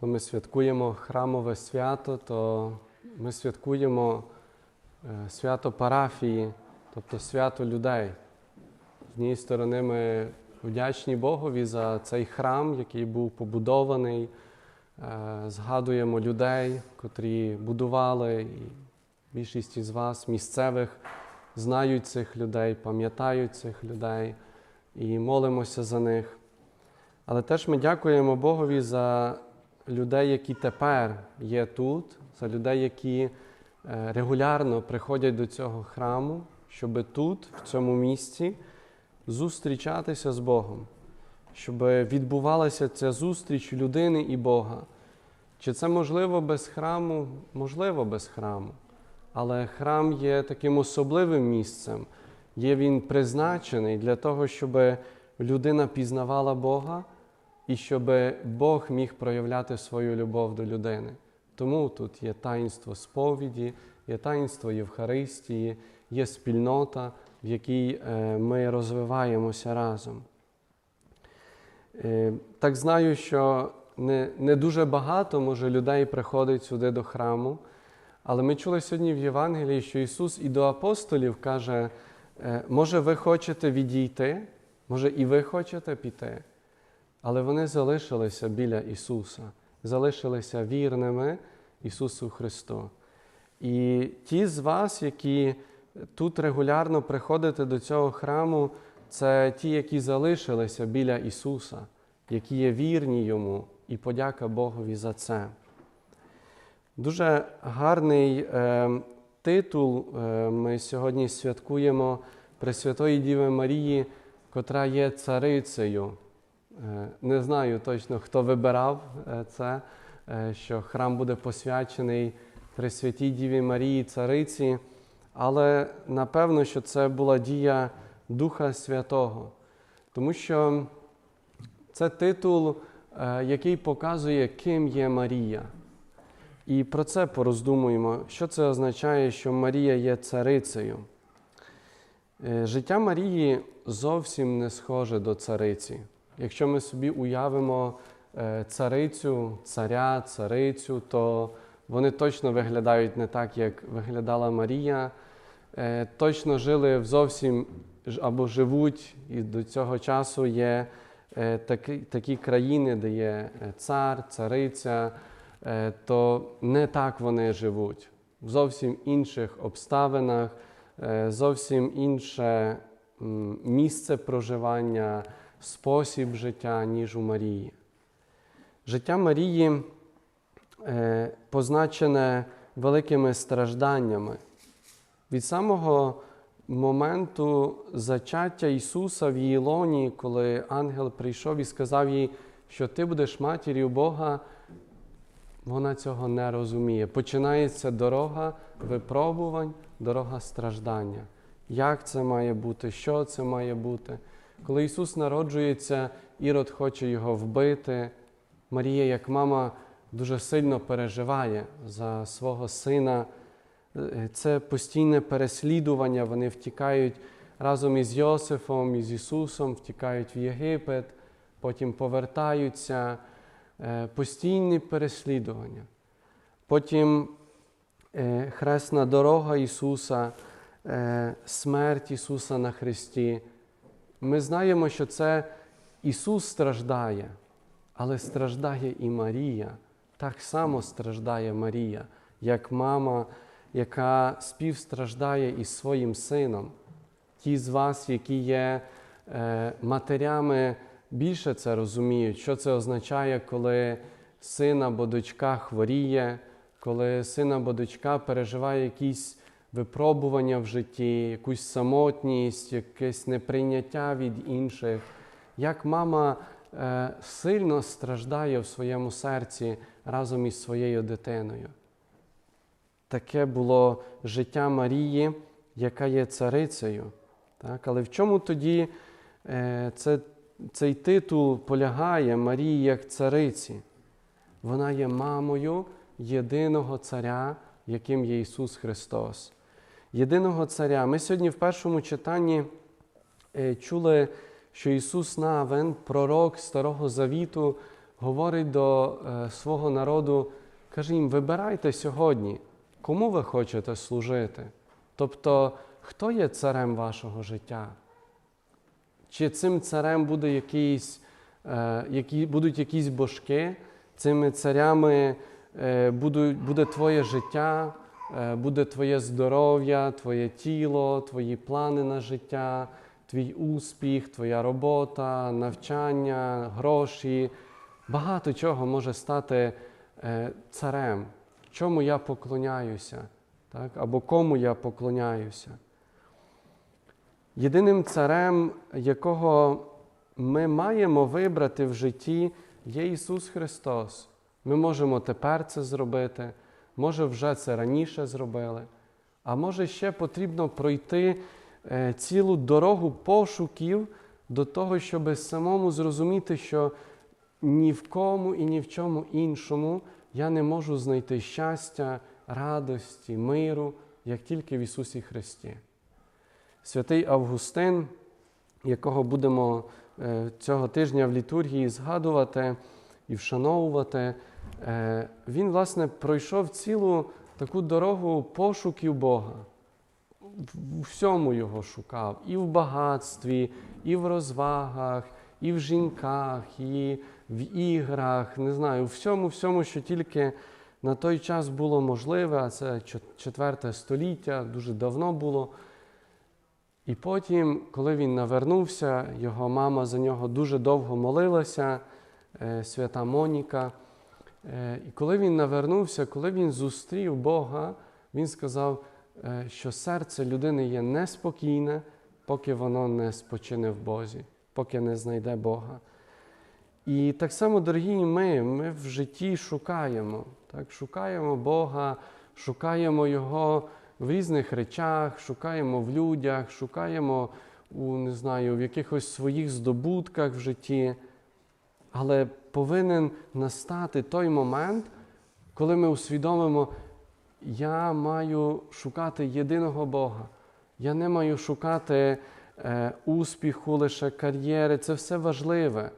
Коли ми святкуємо храмове свято, то ми святкуємо е, свято парафії, тобто свято людей. З однієї сторони, ми вдячні Богові за цей храм, який був побудований. Е, Згадуємо людей, котрі будували, і більшість із вас, місцевих, знають цих людей, пам'ятають цих людей і молимося за них. Але теж ми дякуємо Богові за людей, які тепер є тут, за людей, які е, регулярно приходять до цього храму, щоб тут, в цьому місці, зустрічатися з Богом, щоб відбувалася ця зустріч людини і Бога. Чи це можливо без храму? Можливо, без храму. Але храм є таким особливим місцем, є він призначений для того, щоб людина пізнавала Бога і щоб Бог міг проявляти свою любов до людини. Тому тут є таїнство сповіді, є таїнство Євхаристії, є спільнота, в якій е, ми розвиваємося разом. Е, Так знаю, що не, не дуже багато може людей приходить сюди до храму, але ми чули сьогодні в Євангелії, що Ісус і до апостолів каже, е, може, ви хочете відійти, може, і ви хочете піти. Але вони залишилися біля Ісуса, залишилися вірними Ісусу Христу. І ті з вас, які тут регулярно приходите до цього храму, це ті, які залишилися біля Ісуса, які є вірні Йому, і подяка Богові за це. Дуже гарний е, титул е, ми сьогодні святкуємо Пресвятої Діви Марії, котра є царицею. Е, Не знаю точно, хто вибирав е, це, е, що храм буде посвячений Пресвятій Діві Марії Цариці, але напевно, що це була дія Духа Святого, тому що це титул, який показує, ким є Марія. І про це пороздумуємо, що це означає, що Марія є царицею. Життя Марії зовсім не схоже до цариці. Якщо ми собі уявимо е, царицю, царя, царицю, то вони точно виглядають не так, як виглядала Марія. Е, Точно жили в зовсім або живуть, і до цього часу є е, такі, такі країни, де є цар, цариця, то не так вони живуть. В зовсім інших обставинах, зовсім інше місце проживання, спосіб життя, ніж у Марії. Життя Марії е, позначене великими стражданнями. Від самого моменту зачаття Ісуса в її лоні, коли ангел прийшов і сказав їй, що ти будеш матір'ю Бога, вона цього не розуміє. Починається дорога випробувань, дорога страждання. Як це має бути? Що це має бути? Коли Ісус народжується, Ірод хоче його вбити. Марія, як мама, дуже сильно переживає за свого сина. Це постійне переслідування. Вони втікають разом із Йосифом, із Ісусом, втікають в Єгипет, потім повертаються. Е, Постійні переслідування. Потім е, хресна дорога Ісуса, е, смерть Ісуса на Христі. Ми знаємо, що це Ісус страждає, але страждає і Марія. Так само страждає Марія, як мама, яка співстраждає із своїм сином. Ті з вас, які є е, матерями, більше це розуміють, що це означає, коли син або дочка хворіє, коли син або дочка переживає якісь випробування в житті, якусь самотність, якесь неприйняття від інших. Як мама е, сильно страждає в своєму серці разом із своєю дитиною. Таке було життя Марії, яка є царицею. Так? Але в чому тоді е, це, цей титул полягає Марії як цариці? Вона є мамою єдиного царя, яким є Ісус Христос. Єдиного царя. Ми сьогодні в першому читанні е, чули, що Ісус Навин, пророк Старого Завіту, говорить до е, свого народу, каже їм, вибирайте сьогодні, кому ви хочете служити. Тобто, хто є царем вашого життя? Чи цим царем буде якийсь, е, які, будуть якісь божки, цими царями будуть, буде твоє життя, буде твоє здоров'я, твоє тіло, твої плани на життя, твій успіх, твоя робота, навчання, гроші. Багато чого може стати е, царем, чому я поклоняюся, так? або кому я поклоняюся. Єдиним царем, якого ми маємо вибрати в житті, є Ісус Христос. Ми можемо тепер це зробити, може, вже це раніше зробили, а може ще потрібно пройти е, цілу дорогу пошуків до того, щоб самому зрозуміти, що ні в кому і ні в чому іншому я не можу знайти щастя, радості, миру, як тільки в Ісусі Христі. Святий Августин, якого будемо е, цього тижня в літургії згадувати і вшановувати, він, власне, пройшов цілу таку дорогу пошуків Бога. В всьому його шукав, і в багатстві, і в розвагах, і в жінках, і в іграх, не знаю, у всьому, всьому, що тільки на той час було можливе, а це четверте століття, дуже давно було. І потім, коли він навернувся, його мама за нього дуже довго молилася, е, свята Моніка. Е, І коли він навернувся, коли він зустрів Бога, він сказав, е, що серце людини є неспокійне, поки воно не спочине в Бозі, поки не знайде Бога. І так само, дорогі ми, ми в житті шукаємо, так? шукаємо Бога, шукаємо Його в різних речах, шукаємо в людях, шукаємо у, не знаю, в якихось своїх здобутках в житті. Але повинен настати той момент, коли ми усвідомимо, я маю шукати єдиного Бога. Я не маю шукати е, успіху, лише кар'єри. Це все важливе.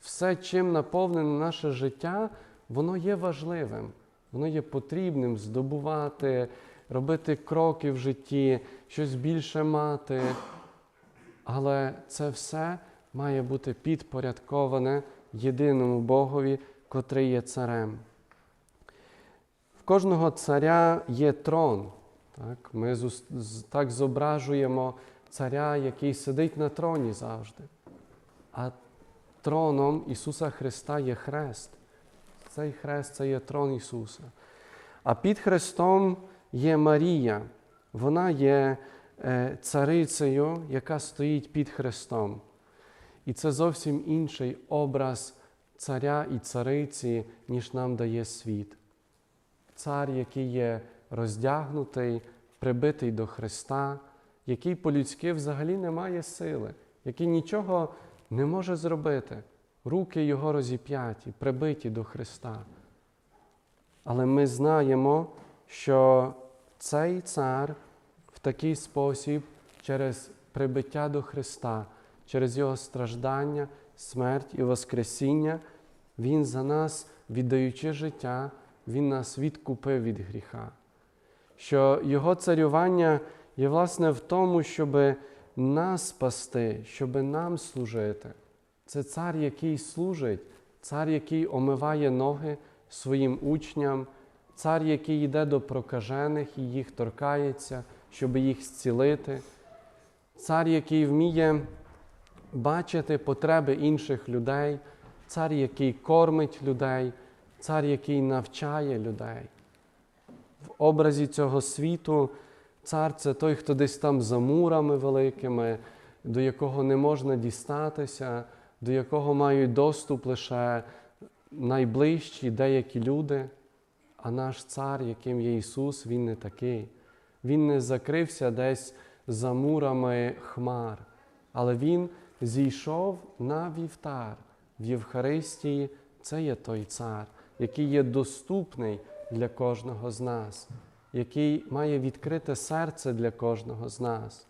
Все, чим наповнене наше життя, воно є важливим, воно є потрібним здобувати, робити кроки в житті, щось більше мати. Але це все має бути підпорядковане єдиному Богові, котрий є царем. В кожного царя є трон. Так? Ми так зображуємо царя, який сидить на троні завжди. А троном Ісуса Христа є хрест. Цей хрест це є трон Ісуса. А під Христом є Марія. Вона є е, царицею, яка стоїть під Христом. І це зовсім інший образ царя і цариці, ніж нам дає світ. Цар, який є роздягнутий, прибитий до Христа, який по-людськи взагалі не має сили, який нічого не може зробити. Руки його розіп'яті, прибиті до Христа. Але ми знаємо, що цей цар в такий спосіб, через прибиття до Христа, через Його страждання, смерть і Воскресіння, Він за нас, віддаючи життя, Він нас відкупив від гріха. Що Його царювання є, власне, в тому, щоб нас спасти, щоб нам служити. Це цар, який служить, цар, який омиває ноги своїм учням, цар, який йде до прокажених і їх торкається, щоб їх зцілити, цар, який вміє бачити потреби інших людей, цар, який кормить людей, цар, який навчає людей. В образі цього світу цар це той, хто десь там за мурами великими, до якого не можна дістатися, до якого мають доступ лише найближчі деякі люди. А наш цар, яким є Ісус, Він не такий. Він не закрився десь за мурами хмар, але Він зійшов на вівтар. В Євхаристії це є той цар, який є доступний для кожного з нас, який має відкрите серце для кожного з нас,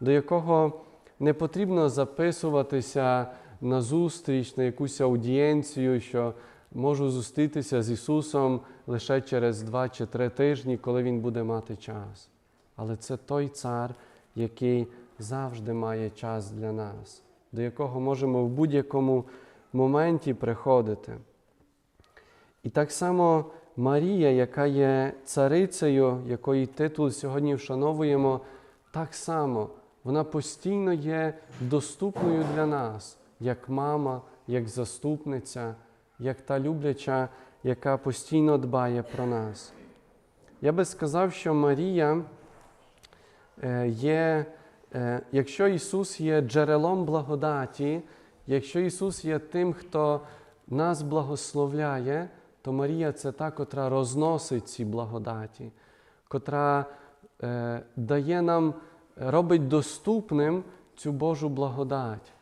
до якого не потрібно записуватися на зустріч, на якусь аудієнцію, що можу зустрітися з Ісусом лише через два чи три тижні, коли Він буде мати час. Але це той цар, який завжди має час для нас, до якого можемо в будь-якому моменті приходити. І так само Марія, яка є царицею, якої титул сьогодні вшановуємо, так само вона постійно є доступною для нас, як мама, як заступниця, як та любляча, яка постійно дбає про нас. Я би сказав, що Марія е, є, якщо Ісус є джерелом благодаті, якщо Ісус є тим, хто нас благословляє, то Марія це та, котра розносить ці благодаті, котра е, дає нам, робить доступним цю Божу благодать.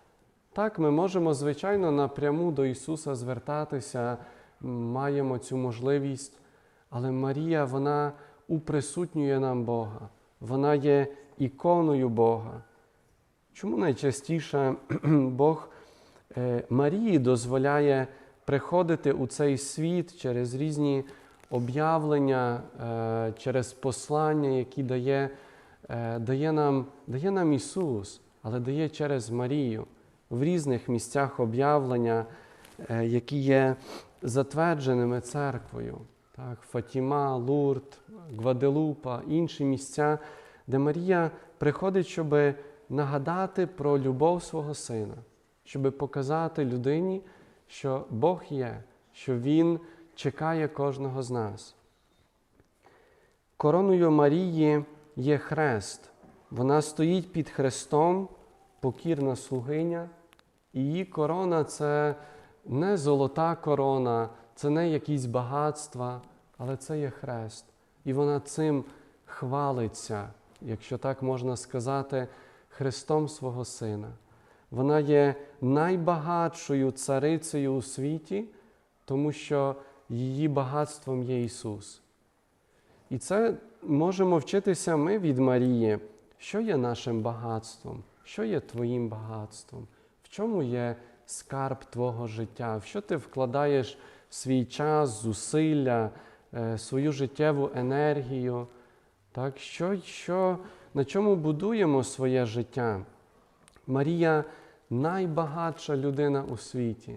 Так, ми можемо, звичайно, напряму до Ісуса звертатися, маємо цю можливість, але Марія, вона уприсутнює нам Бога, вона є іконою Бога. Чому найчастіше Бог е, Марії дозволяє приходити у цей світ через різні об'явлення, е, через послання, які дає, е, дає, нам, дає нам Ісус, але дає через Марію в різних місцях об'явлення, які є затвердженими церквою. Так, Фатіма, Лурд, Гваделупа, інші місця, де Марія приходить, щоб нагадати про любов свого сина, щоб показати людині, що Бог є, що Він чекає кожного з нас. Короною Марії є хрест. Вона стоїть під хрестом, покірна слугиня, і її корона це не золота корона, це не якісь багатства, але це є хрест. І вона цим хвалиться, якщо так можна сказати, хрестом свого сина. Вона є найбагатшою царицею у світі, тому що її багатством є Ісус. І це можемо вчитися ми від Марії, що є нашим багатством, що є твоїм багатством, в чому є скарб твого життя, в що ти вкладаєш свій час, зусилля, е, свою життєву енергію, так? Що, що, на чому будуємо своє життя? Марія найбагатша людина у світі.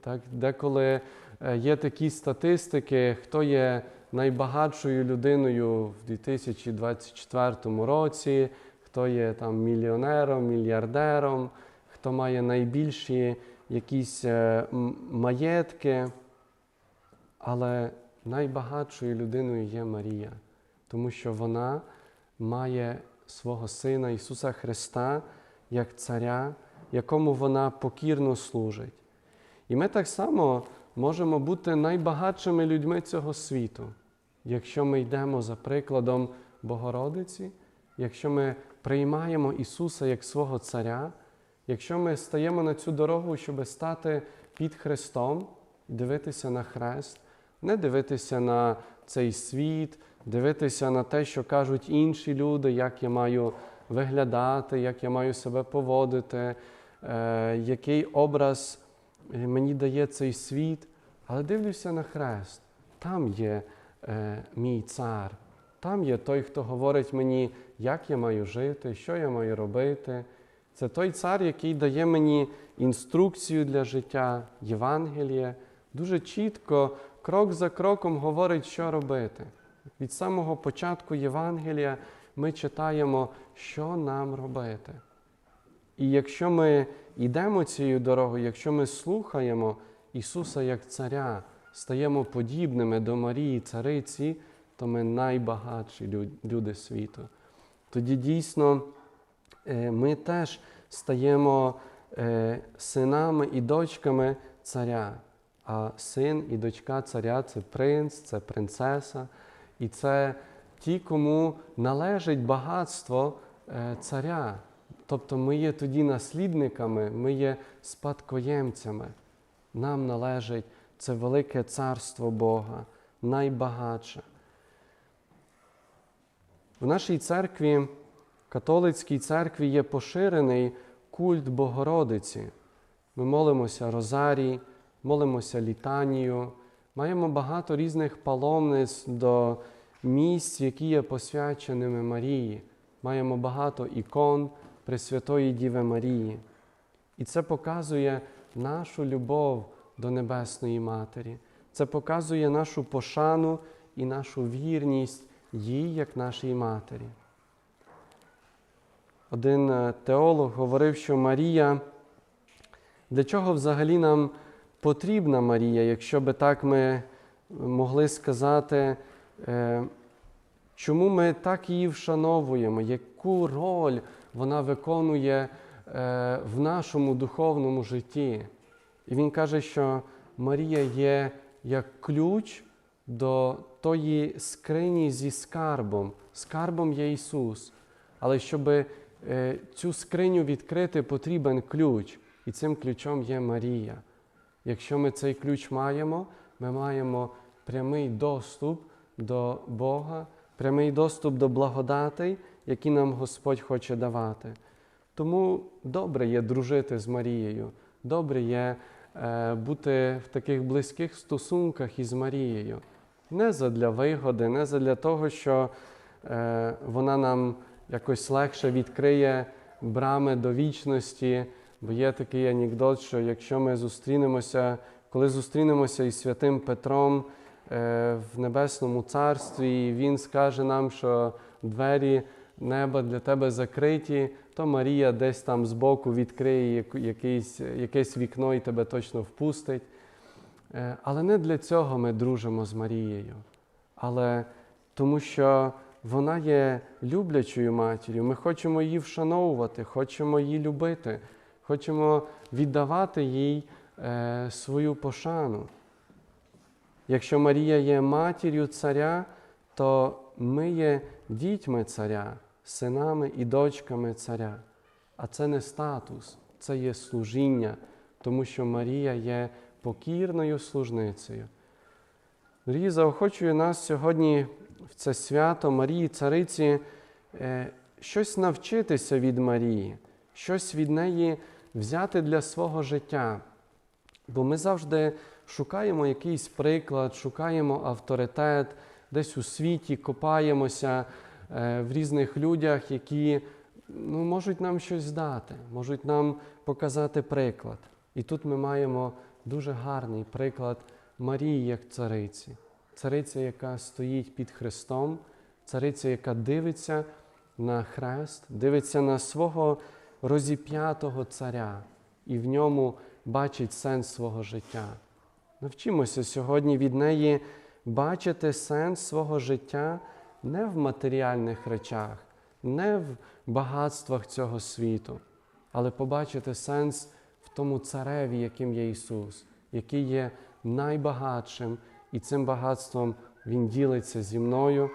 Так? Деколи е, є такі статистики, хто є найбагатшою людиною в 2024 році, хто є там мільйонером, мільярдером, хто має найбільші якісь е, маєтки. Але найбагатшою людиною є Марія, тому що вона має свого Сина Ісуса Христа як Царя, якому вона покірно служить. І ми так само можемо бути найбагатшими людьми цього світу, якщо ми йдемо за прикладом Богородиці, якщо ми приймаємо Ісуса як свого Царя, якщо ми стаємо на цю дорогу, щоб стати під Христом, дивитися на хрест, не дивитися на цей світ, дивитися на те, що кажуть інші люди, як я маю виглядати, як я маю себе поводити, е, який образ е, мені дає цей світ, але дивлюся на хрест. Там є е, мій цар, там є той, хто говорить мені, як я маю жити, що я маю робити. Це той цар, який дає мені інструкцію для життя, Євангеліє, дуже чітко, крок за кроком говорить, що робити. Від самого початку Євангелія ми читаємо, що нам робити. І якщо ми йдемо цією дорогою, якщо ми слухаємо Ісуса як Царя, стаємо подібними до Марії, Цариці, то ми найбагатші люди світу. Тоді дійсно е, ми теж стаємо е, синами і дочками царя. А син і дочка царя це принц, це принцеса, і це ті, кому належить багатство е, царя. Тобто ми є тоді наслідниками, ми є спадкоємцями. Нам належить це велике царство Бога, найбагатше. В нашій церкві, католицькій церкві, є поширений культ Богородиці. Ми молимося Розарій, молимося літанію, маємо багато різних паломниць до місць, які є посвяченими Марії. Маємо багато ікон Пресвятої Діви Марії. І це показує нашу любов до Небесної Матері. Це показує нашу пошану і нашу вірність їй, як нашій матері. Один е, теолог говорив, що Марія, для чого взагалі нам потрібна Марія, якщо би так ми могли сказати, е, чому ми так її вшановуємо, яку роль вона виконує е, в нашому духовному житті. І він каже, що Марія є як ключ до тої скрині зі скарбом. Скарбом є Ісус. Але щоб е, цю скриню відкрити, потрібен ключ. І цим ключом є Марія. Якщо ми цей ключ маємо, ми маємо прямий доступ до Бога, прямий доступ до благодатей, які нам Господь хоче давати. Тому добре є дружити з Марією, добре є е, бути в таких близьких стосунках із Марією. Не задля вигоди, не задля того, що е, вона нам якось легше відкриє брами до вічності. Бо є такий анекдот, що якщо ми зустрінемося, коли зустрінемося із святим Петром е, в Небесному Царстві, і він скаже нам, що двері неба для тебе закриті, то Марія десь там збоку відкриє якийсь, якесь вікно і тебе точно впустить. Е, Але не для цього ми дружимо з Марією, але тому що вона є люблячою матір'ю. Ми хочемо її вшановувати, хочемо її любити, хочемо віддавати їй е, свою пошану. Якщо Марія є матір'ю царя, то ми є дітьми царя, синами і дочками царя. А це не статус, це є служіння, тому що Марія є покірною служницею. Дорогі, заохочую нас сьогодні в це свято Марії Цариці е, щось навчитися від Марії, щось від неї взяти для свого життя. Бо ми завжди шукаємо якийсь приклад, шукаємо авторитет, десь у світі копаємося е, в різних людях, які ну, можуть нам щось дати, можуть нам показати приклад. І тут ми маємо дуже гарний приклад Марії як цариці. Цариця, яка стоїть під Христом, цариця, яка дивиться на хрест, дивиться на свого розіп'ятого царя і в ньому бачить сенс свого життя. Навчимося сьогодні від неї бачити сенс свого життя не в матеріальних речах, не в багатствах цього світу, але побачити сенс в тому цареві, яким є Ісус, який є найбагатшим, і цим багатством Він ділиться зі мною,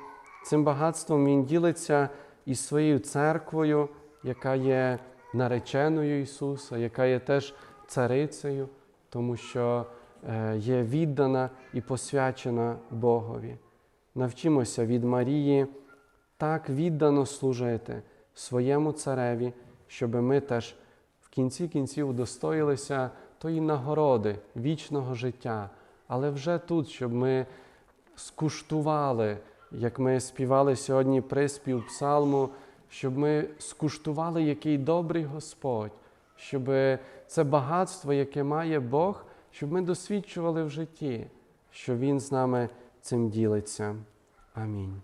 цим багатством Він ділиться із своєю церквою, яка є нареченою Ісуса, яка є теж царицею, тому що е, є віддана і посвячена Богові. Навчимося від Марії так віддано служити своєму цареві, щоб ми теж в кінці кінців удостоїлися тої нагороди вічного життя, але вже тут, щоб ми скуштували, як ми співали сьогодні приспів псалму, щоб ми скуштували, який добрий Господь, щоб це багатство, яке має Бог, щоб ми досвідчували в житті, що Він з нами цим ділиться. Амінь.